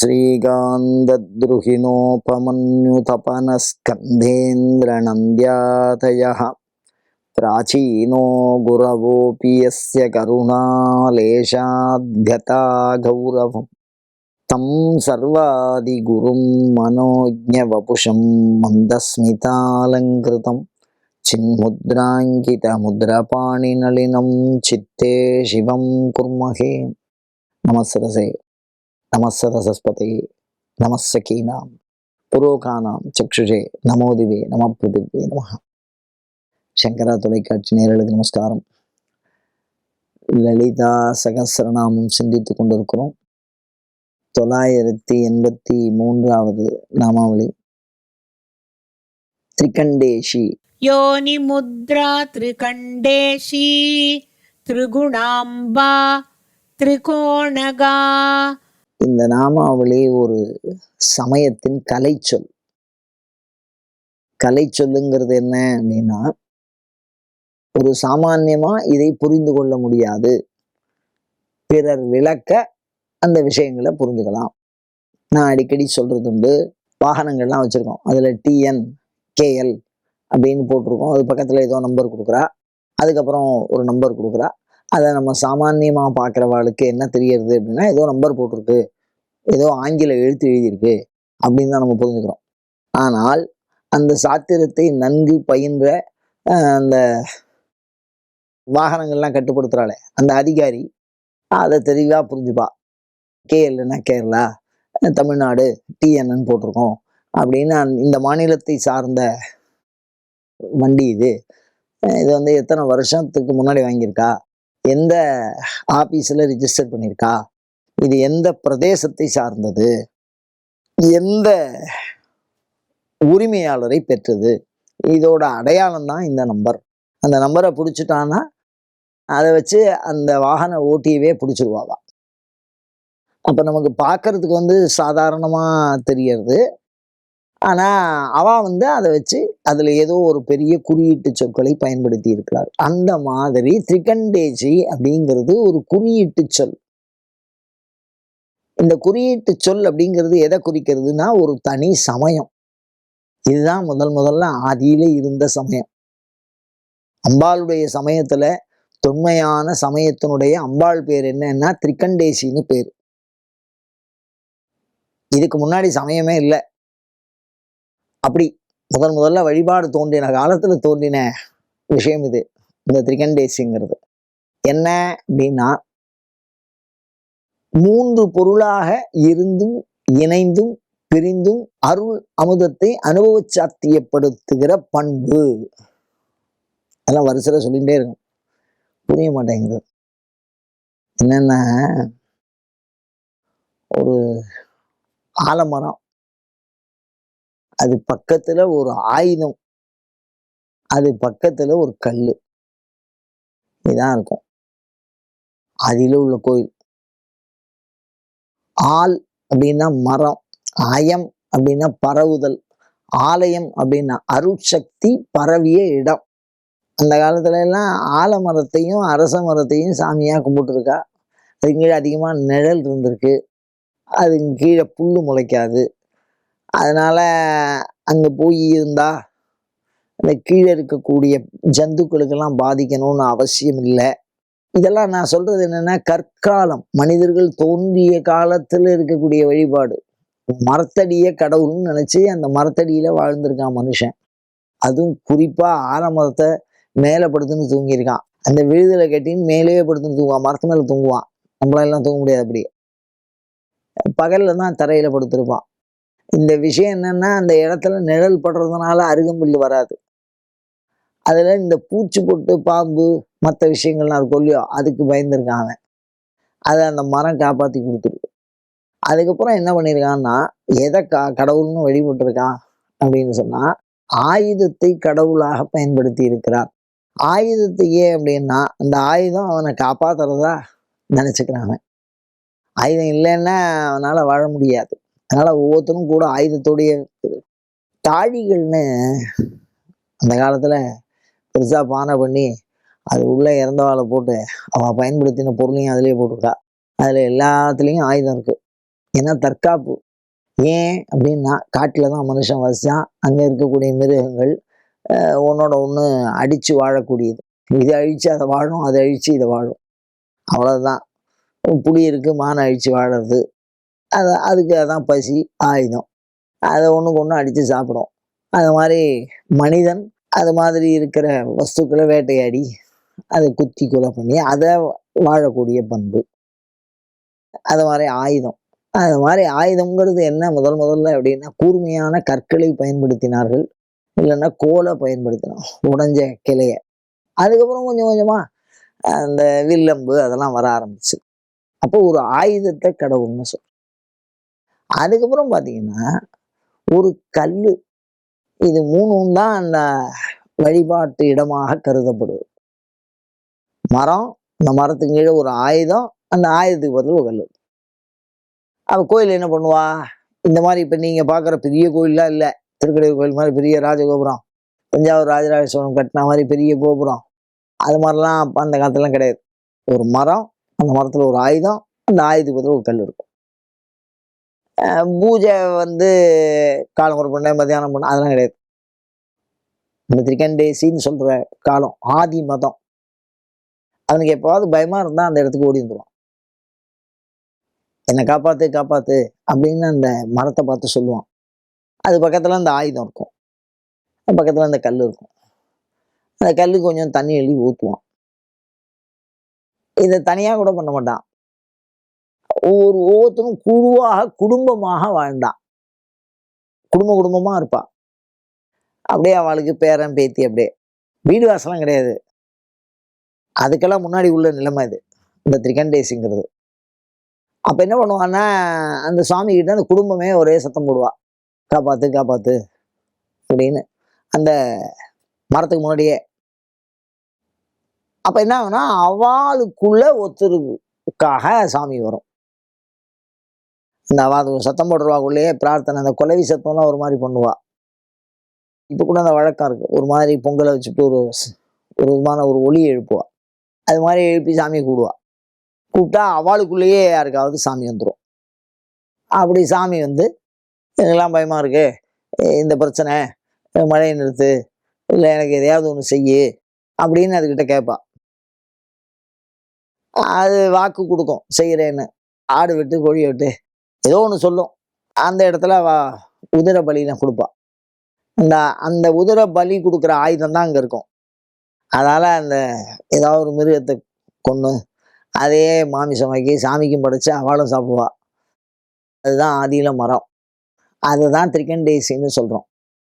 श्रीकान्तद्रुहिणोपमन्युतपनस्कन्धेन्द्रनन्द्यातयः प्राचीनो गुरवोऽपि यस्य करुणालेशाद्गता गौरवम् तं सर्वादिगुरुं मनोज्ञवपुषं मन्दस्मितालङ्कृतं चिन्मुद्राङ्कितमुद्रपाणिनलिनं चित्ते शिवं कुर्महे नमस्सरसे நமசரசஸ்பதே நமசகீனாம் புரோகானாம் சக்ஷுஷே நமோதிவே நம புதிவே நம சங்கரா தொலைக்காட்சி நேரலுக்கு நமஸ்காரம் லலிதா சகசரநாமம் சிந்தித்து கொண்டிருக்கிறோம் தொள்ளாயிரத்தி எண்பத்தி மூன்றாவது நாமாவளி திரிகண்டேஷி யோனி முத்ரா திரிகண்டேஷி திரிகுணாம்பா திரிகோணகா இந்த நாமாவளி ஒரு சமயத்தின் கலைச்சொல். சொல்லுங்கிறது என்ன அப்படின்னா ஒரு சாமான்யமா இதை புரிந்து கொள்ள முடியாது. பிறர் விளக்க அந்த விஷயங்களை புரிஞ்சுக்கலாம் நான் அடிக்கடி சொல்றது உண்டு. வாகனங்கள்லாம் வச்சிருக்கோம். அதுல டிஎன் கேஎல் அப்படின்னு போட்டிருக்கோம். அது பக்கத்துல ஏதோ நம்பர் கொடுக்குறா. அதுக்கப்புறம் ஒரு நம்பர் கொடுக்குறா. அதை நம்ம சாமானியமாக பார்க்குறவாளுக்கு என்ன தெரியறது அப்படின்னா ஏதோ நம்பர் போட்டிருக்கு. ஏதோ ஆங்கில எழுத்து எழுதியிருக்கு அப்படின்னு தான் நம்ம புரிஞ்சுக்கிறோம். ஆனால் அந்த சாத்திரத்தை நன்கு பயின்ற அந்த வாகனங்கள்லாம் கட்டுப்படுத்துகிறாளே அந்த அதிகாரி அதை தெளிவாக புரிஞ்சுப்பா. கேஎல்னா கேரளா? தமிழ்நாடு டிஎன்என் போட்டிருக்கோம் அப்படின்னு இந்த மாநிலத்தை சார்ந்த வண்டி இது. இது வந்து எத்தனை வருஷத்துக்கு முன்னாடி வாங்கியிருக்கா? எந்த ஆஃபீஸில் ரிஜிஸ்டர் பண்ணியிருக்கா? இது எந்த பிரதேசத்தை சார்ந்தது? எந்த உரிமையாளரை பெற்றது? இதோட அடையாளம் தான் இந்த நம்பர் அந்த நம்பரை பிடிச்சிட்டான்னா அதை வச்சு அந்த வாகன ஓட்டியவே பிடிச்சிருவாவா. அப்போ நமக்கு பார்க்கறதுக்கு வந்து சாதாரணமாக தெரியறது. ஆனால் அவ வந்து அதை வச்சு அதில் ஏதோ ஒரு பெரிய குறியீட்டு சொற்களை பயன்படுத்தி இருக்கிறார் அந்த மாதிரி திரிகண்டேஜி அப்படிங்கிறது ஒரு குறியீட்டு சொல். இந்த குறியீட்டு சொல் அப்படிங்கிறது எதை குறிக்கிறதுனா ஒரு தனி சமயம். இதுதான் முதல் முதல்ல ஆதியில இருந்த சமயம். அம்பாளுடைய சமயத்துல தொன்மையான சமயத்தினுடைய அம்பாள் பேர் என்னன்னா திரிகண்டேசின்னு பேர். இதுக்கு முன்னாடி சமயமே இல்லை. அப்படி முதல் முதல்ல வழிபாடு தோன்றின காலத்துல தோன்றின விஷயம் இது. இந்த திரிகண்டேசிங்கிறது. என்ன அப்படின்னா மூன்று பொருளாக இருந்தும் இணைந்தும் பிரிந்தும் அருள் அமுதத்தை அனுபவ சாத்தியப்படுத்துகிற பண்பு. அதெல்லாம் வரிசையில் சொல்லிகிட்டே இருக்கும். புரிய மாட்டேங்குது. என்னென்ன ஒரு ஆலமரம். அது பக்கத்துல ஒரு ஆயுதம். அது பக்கத்துல ஒரு கல் இதான் இருக்கும். அதில உள்ள கோயில். ஆல் அப்படின்னா மரம் அயம் அப்படின்னா பரவுதல் ஆலயம் அப்படின்னா அருட்சக்தி பரவிய இடம். அந்த காலத்துல எல்லாம் ஆலமரத்தையும் அரச மரத்தையும் சாமியா கும்பிட்டுருக்கா. அது கீழே அதிகமா நிழல் இருந்திருக்கு. அது கீழே புல்லு முளைக்காது. அதனால் அங்கே போய் இருந்தால் அந்த கீழே இருக்கக்கூடிய ஜந்துக்களுக்கெல்லாம் பாதிக்கணும்னு அவசியம் இல்லை. இதெல்லாம் நான் சொல்கிறது என்னன்னா கற்காலம் மனிதர்கள் தோன்றிய காலத்தில் இருக்கக்கூடிய வழிபாடு. மரத்தடியே கடவுள்னு நினச்சி அந்த மரத்தடியில் வாழ்ந்திருக்கான் மனுஷன். அதுவும் குறிப்பாக ஆலமரத்தை மேலே படுத்துன்னு தூங்கியிருக்கான். அந்த விழுதலை கட்டின்னு மேலேயே படுத்துன்னு தூங்குவான். மரத்து மேலே தூங்குவான். நம்மளால தூங்க முடியாது அப்படி பகலில் தான் தரையில் படுத்திருப்பான். இந்த விஷயம் என்னன்னா அந்த இடத்துல நிழல் படுறதுனால அருகம்புல் வராது. அதில் இந்த பூச்சி பொட்டு பாம்பு மற்ற விஷயங்கள்லாம் அது கொல்லியோ அதுக்கு பயந்துருக்கான் அவன். அதை அந்த மரம் காப்பாற்றி கொடுத்துருக்கு அதுக்கப்புறம் என்ன பண்ணியிருக்கான்னா எதை கா கடவுள்னு வழிபட்டிருக்கான் அப்படின்னு சொன்னால் ஆயுதத்தை கடவுளாக பயன்படுத்தி இருக்கிறான். ஆயுதத்தை ஏன் அப்படின்னா அந்த ஆயுதம் அவனை காப்பாத்துறதா நினச்சிக்கிறாங்க ஆயுதம் இல்லைன்னா அவனால் வாழ முடியாது. அதனால ஒவ்வொருத்தரும் கூட ஆயுதத்தோடைய தாழிகள்னு அந்த காலத்துல பெருசா பானை பண்ணி அது உள்ளே இறந்தவாளை போட்டு அவன் பயன்படுத்தின பொருளையும் அதுலேயே போட்டுருக்கா. அதில் எல்லாத்துலேயும் ஆயுதம் இருக்குது ஏன்னா தற்காப்பு. ஏன் அப்படின்னா காட்டில் தான் மனுஷன் வசித்தான் அங்கே இருக்கக்கூடிய மிருகங்கள் ஒன்னோட ஒன்று அடித்து வாழக்கூடியது. இதை அழித்து அதை வாழும் அதை அழித்து இதை வாழும். அவ்வளோதான் புளி இருக்குது மானை அழித்து வாழறது. அது அதுக்கு தான் பசி ஆயுதம். அதை ஒன்றுக்கு ஒன்று அடித்து சாப்பிடும். அது மாதிரி மனிதன் அது மாதிரி இருக்கிற வஸ்துக்களை வேட்டையாடி அதை குத்தி கொலை பண்ணி அதை வாழக்கூடிய பண்பு. அது மாதிரி ஆயுதம். அது மாதிரி ஆயுதம்ங்கிறது என்ன முதல் முதல்ல அப்படின்னா கூர்மையான கற்களை பயன்படுத்தினார்கள். இல்லைன்னா கோலை பயன்படுத்தினோம் உடைஞ்ச கிளைய. அதுக்கப்புறம் கொஞ்சம் கொஞ்சமாக அந்த வில்லம்பு அதெல்லாம் வர ஆரம்பிச்சு. அப்போ ஒரு ஆயுதத்தை கடவுள்னு சொல் அதுக்கப்புறம் பார்த்தீங்கன்னா ஒரு கல் இது மூணும் தான் அந்த வழிபாட்டு இடமாக கருதப்படுது. மரம் இந்த மரத்துக்கு கீழே ஒரு ஆயுதம் அந்த ஆயுதத்துக்கு பதில் ஒரு கல் அவ கோயில் என்ன பண்ணுவா? இந்த மாதிரி இப்போ நீங்கள் பார்க்குற பெரிய கோயிலெலாம் இல்லை. திருக்கடையூர் கோயில் மாதிரி பெரிய ராஜகோபுரம். தஞ்சாவூர் ராஜராஜேஸ்வரம் கட்டின மாதிரி பெரிய கோபுரம். அது மாதிரிலாம் அந்த காலத்துலலாம் கிடையாது. ஒரு மரம் அந்த மரத்தில் ஒரு ஆயுதம் அந்த ஆயுதத்துக்கு பதில் ஒரு கல் இருக்கும். பூஜை வந்து காலம் ஒரு பண்ண மத்தியானம் பண்ண அதெல்லாம் கிடையாது. இந்த திரிகண்டேசின்னு சொல்ற காலம் ஆதி மதம். அவனுக்கு எப்போவாது பயமா இருந்தா அந்த இடத்துக்கு ஓடி வந்துருவான். என்னை காப்பாத்து காப்பாத்து அப்படின்னு அந்த மரத்தை பார்த்து சொல்லுவான். அது பக்கத்துல அந்த ஆயுதம் இருக்கும். பக்கத்தில் பக்கத்துல அந்த கல் இருக்கும். அந்த கல் கொஞ்சம் தண்ணி எழுதி ஊற்றுவான் இதை தனியாக கூட பண்ண மாட்டான். ஒவ்வொரு ஒவ்வொருத்தரும் குழுவாக குடும்பமாக வாழ்ந்தான். குடும்ப குடும்பமா இருப்பாள் அப்படியே அவளுக்கு பேரன் பேத்தி அப்படியே. வீடு வாசலாம் கிடையாது. அதுக்கெல்லாம் முன்னாடி உள்ள நிலைமை இது இந்த திரிகண்டேசிங்கிறது. அப்போ என்ன பண்ணுவான்னா அந்த சுவாமி கிட்ட அந்த குடும்பமே ஒரே சத்தம் போடுவா. காப்பாத்து காப்பாத்து அப்படின்னு. அந்த மரத்துக்கு முன்னாடியே. அப்போ என்ன ஆகுனா அவளுக்குள்ள ஒருத்தருக்காக சாமி வரும். இந்த அவ அது சத்தம் போடுறவாக்குள்ளேயே பிரார்த்தனை அந்த கொலவி சத்தம்லாம் ஒரு மாதிரி பண்ணுவா. இப்போ கூட அந்த வழக்கம் இருக்குது ஒரு மாதிரி பொங்கலை வச்சுட்டு ஒரு ஒரு விதமான ஒரு ஒளி எழுப்புவா. அது மாதிரி எழுப்பி சாமியை கூடுவா. கூப்பிட்டா அவளுக்குள்ளேயே யாருக்காவது சாமி வந்துடும் அப்படி சாமி வந்து எனக்கெல்லாம் பயமாக இருக்கு? இந்த பிரச்சனை மழையை நிறுத்து இல்லை எனக்கு எதையாவது ஒன்று செய்யு அப்படின்னு அதுக்கிட்ட கேட்பா அது வாக்கு கொடுக்கும். செய்கிறேன்னு ஆடு வெட்டு கோழி வெட்டு ஏதோ ஒன்று சொல்லும். அந்த இடத்துல அவ உதிர பலிலாம் கொடுப்பாள் அந்த அந்த உதிர பலி கொடுக்குற ஆயுதம் தான் அங்கே இருக்கும். அதனால் அந்த ஏதாவது ஒரு மிருகத்தை கொன்று அதையே மாமிசமாக்கி சாமிக்கும் படைச்சு அவளும் சாப்பிடுவா. அதுதான் ஆதியில மரம். அதுதான் திரிகண்டேசின்னு சொல்கிறோம்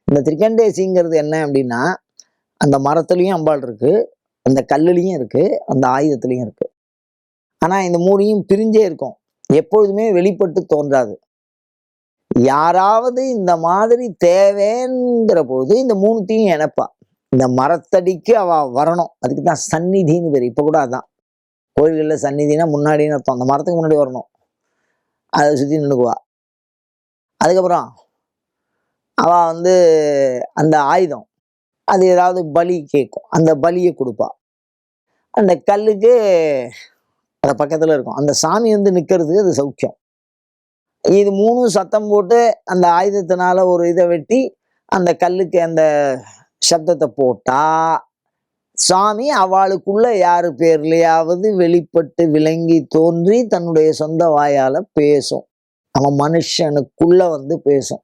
இந்த திரிகண்டேசிங்கிறது என்ன அப்படின்னா அந்த மரத்துலேயும் அம்பாள் இருக்குது அந்த கல்லுலேயும் இருக்குது அந்த ஆயுதத்துலேயும் இருக்குது ஆனால் இந்த மூணையும் பிரிஞ்சே இருக்கும். எப்பொழுதுமே வெளிப்பட்டு தோன்றாது. யாராவது இந்த மாதிரி தேவைங்கிற பொழுது இந்த மூணுத்தையும் இணைப்பா. இந்த மரத்தடிக்கு அவ வரணும். அதுக்கு தான் சந்நிதின்னு பேர். இப்போ கூட அதான். கோயில்களில் சந்நிதினா முன்னாடின்னு அர்த்தம். அந்த மரத்துக்கு முன்னாடி வரணும். அதை சுற்றி நின்றுக்குவா அதுக்கப்புறம் அவ வந்து அந்த ஆயுதம். அது ஏதாவது பலி கேட்கும் அந்த பலியை கொடுப்பா. அந்த கல்லுக்கு அது பக்கத்தில் இருக்கும். அந்த சாமி வந்து நிற்கிறதுக்கு அது சௌக்கியம். இது மூணும் சத்தம் போட்டு அந்த ஆயுதத்தினால ஒரு இதை வெட்டி அந்த கல்லுக்கு அந்த சப்தத்தை போட்டா சாமி அவளுக்குள்ள யாரு பேர்லையாவது வெளிப்பட்டு விளங்கி தோன்றி தன்னுடைய சொந்த வாயால பேசும். அவன் மனுஷனுக்குள்ள வந்து பேசும்.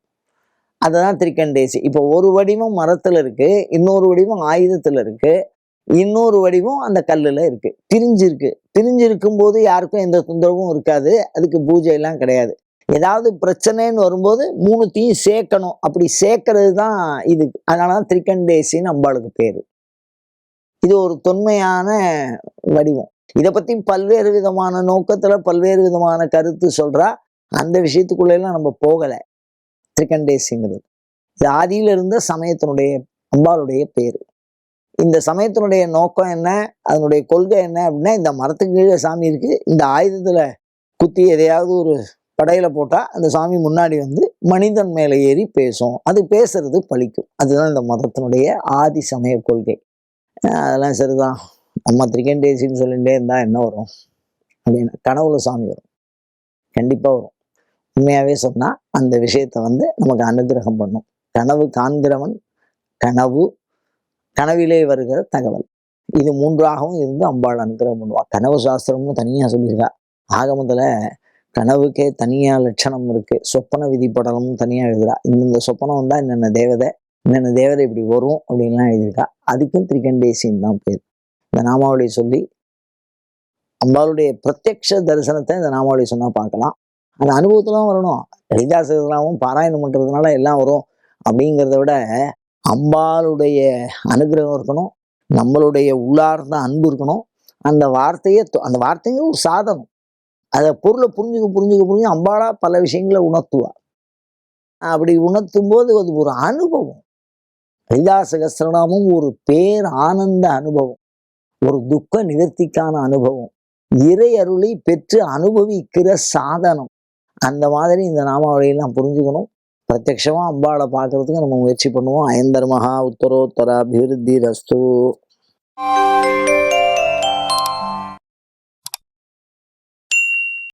அதுதான் திரிகண்டேசி. இப்போ ஒரு வடிவம் மரத்துல இருக்கு இன்னொரு வடிவம் ஆயுதத்துல இருக்கு. இன்னொரு வடிவம் அந்த கல்லில் இருக்கு. திரிஞ்சிருக்கு. திரிஞ்சிருக்கும் போது யாருக்கும் எந்த தொந்தரவும் இருக்காது. அதுக்கு பூஜையெல்லாம் கிடையாது. ஏதாவது பிரச்சனைன்னு வரும்போது மூணுத்தையும் சேர்க்கணும். அப்படி சேர்க்கறது தான் இது. அதனால தான் திரிகண்டேசின்னு அம்பாளுக்கு பேர். இது ஒரு தொன்மையான வடிவம். இதை பற்றி பல்வேறு விதமான நோக்கத்தில் பல்வேறு விதமான கருத்து சொல்கிறா அந்த விஷயத்துக்குள்ளெல்லாம் நம்ம போகலை. திரிகண்டேசிங்கிறது. இது ஆதியிலிருந்த சமயத்தினுடைய அம்பாளுடைய பேர். இந்த சமயத்தினுடைய நோக்கம் என்ன? அதனுடைய கொள்கை என்ன அப்படின்னா இந்த மரத்துக்கு கீழே சாமி இருக்கு. இந்த ஆயுதத்துல குத்தி எதையாவது ஒரு படையில போட்டால் அந்த சாமி முன்னாடி வந்து மனிதன் மேலே ஏறி பேசும். அது பேசுறது பழிக்கும். அதுதான் இந்த மதத்தினுடைய ஆதி சமய கொள்கை. அதெல்லாம் சரிதான். நம்ம திரிகண்டேசின்னு சொல்லிட்டே இருந்தால் என்ன வரும்? அப்படின்னு கனவுல சாமி வரும். கண்டிப்பாக வரும். உண்மையாகவே சொன்னால் அந்த விஷயத்தை வந்து நமக்கு அனுகிரகம் பண்ணும். கனவு காண்கிறவன் கனவு கனவிலே வருகிற தகவல். இது மூன்றாகவும் இருந்து அம்பாள் அனுகிரகம் பண்ணுவா கனவு சாஸ்திரமும் தனியா சொல்லியிருக்கா. ஆகமத்தில் கனவுக்கே தனியா லட்சணம் இருக்கு. சொப்பன விதிப்படலமும் தனியா எழுதுறா. இந்தந்த சொப்பனம் வந்தா என்னென்ன தேவதை என்னென்ன தேவதை இப்படி வரும் அப்படின்லாம் எழுதியிருக்கா. அதுக்கும் திரிகண்டேசின்னு தான் பேர். இந்த நாமாவளி சொல்லி அம்பாளுடைய பிரத்யக்ஷ தரிசனத்தை இந்த நாமாவளி சொன்னா பார்க்கலாம். அந்த அனுபவத்துல தான் வரணும் லலிதா பாராயணம் பண்றதுனால எல்லாம் வரும். அப்படிங்கிறத விட அம்பாளுடைய அனுகிரகம் இருக்கணும். நம்மளுடைய உள்ளார்ந்த அன்பு இருக்கணும். அந்த வார்த்தையை அந்த வார்த்தைங்க ஒரு சாதனம். அதை பொருளை புரிஞ்சுக்க புரிஞ்சுக்க புரிஞ்சு அம்பாளா பல விஷயங்களை உணர்த்துவா. அப்படி உணர்த்தும் போது அது ஒரு அனுபவம். லலிதா சகஸ்ரநாமம் ஒரு பேர் ஆனந்த அனுபவம். ஒரு துக்க நிவர்த்திக்கான அனுபவம். இறை அருளை பெற்று அனுபவிக்கிற சாதனம். அந்த மாதிரி இந்த நாமாவளியெல்லாம் புரிஞ்சுக்கணும். பிரத்யக்ஷமா அம்பாளை பார்க்கறதுக்கு நம்ம முயற்சி பண்ணுவோம் ஐந்தர்மஹா மகா உத்தரோத்தர அபிவிருத்தி ரஸ்து